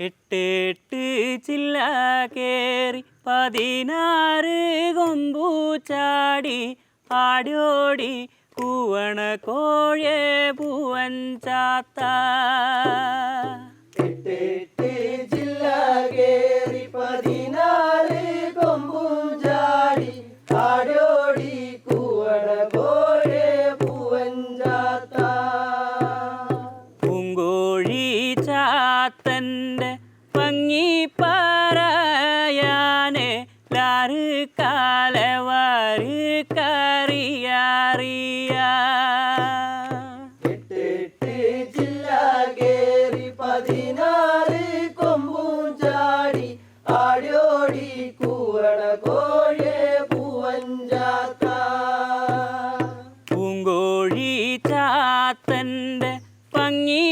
എട്ടെട്ട് ചില്ല കേറി പതിനാറ് കൊമ്പു ചാടി ആടിയോടി പൂവണ കോഴേ പൂവൻ ചാത്ത. എട്ടെട്ട് കേറി പതിനാറ് ആടോടി കൂവട കോഴേ പൂവഞ്ചാത്ത പൂങ്കോഴി ചാത്തന്റെ ഭംഗി പറയാനെ ലാറ് കാലവാറ് കറിയറിയ. പതിനാറ് കൊമ്പും ചാടി ആടോടി കൂവട കോഴേ പൂവഞ്ചാത്ത പൂങ്കോഴി ചാത്തന്റെ ഭംഗി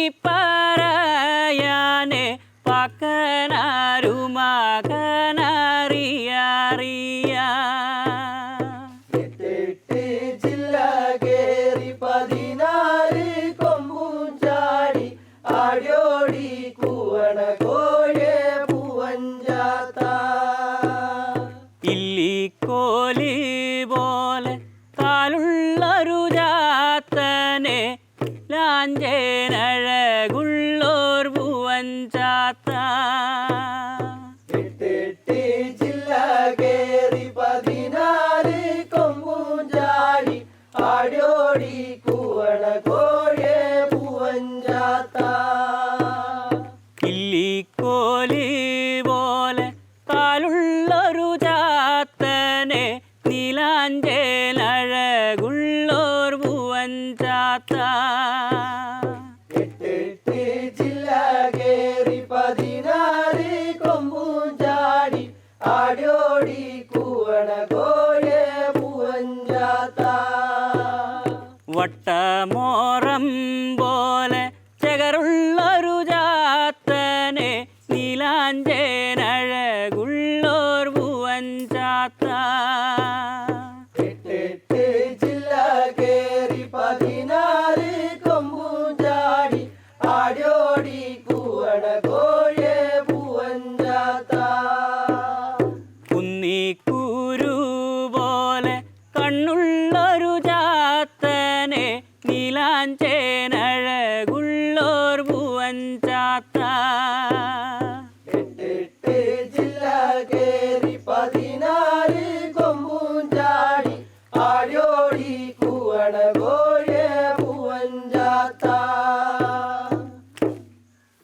പക്കനാരുമകനറിയറിയ എട്ടെട്ട് ജില്ല കേറി പതിനാറ് കൊമ്പും ചാടി ആടോടി കൂവണ കോഴേ പൂവഞ്ചാത്ത. ഇല്ലിക്കോലി പോലെ കാലുള്ളൊരു ജാത്തനെ ലാഞ്ചേനഴകുള്ളോർ പൂവൻ എട്ടെട്ട് ജില്ല കേറി പതിനാറ് കൊമ്പും ചാടി ആടോടി കൂവണ കോഴേ പൂവഞ്ചാത്ത ഇല്ലിക്കോലി പോലെ കാലുള്ളൊരു ജാത്തനെ നീലാഞ്ചേനഴകുള്ളോർ പൂവൻ ആടോടി കൂവണ കോഴേ പൂവഞ്ചാത്ത. വട്ടമോറം പോലെ ചെകറുള്ളൊരു ജാത്തനെ നീലാഞ്ചേനഴകുള്ളോർ പൂവൻ കണ്ണുള്ളൊരു ജാത്തനെ നീലാഞ്ചേനഴകുള്ളോർ പൂവൻ ചാത്ത.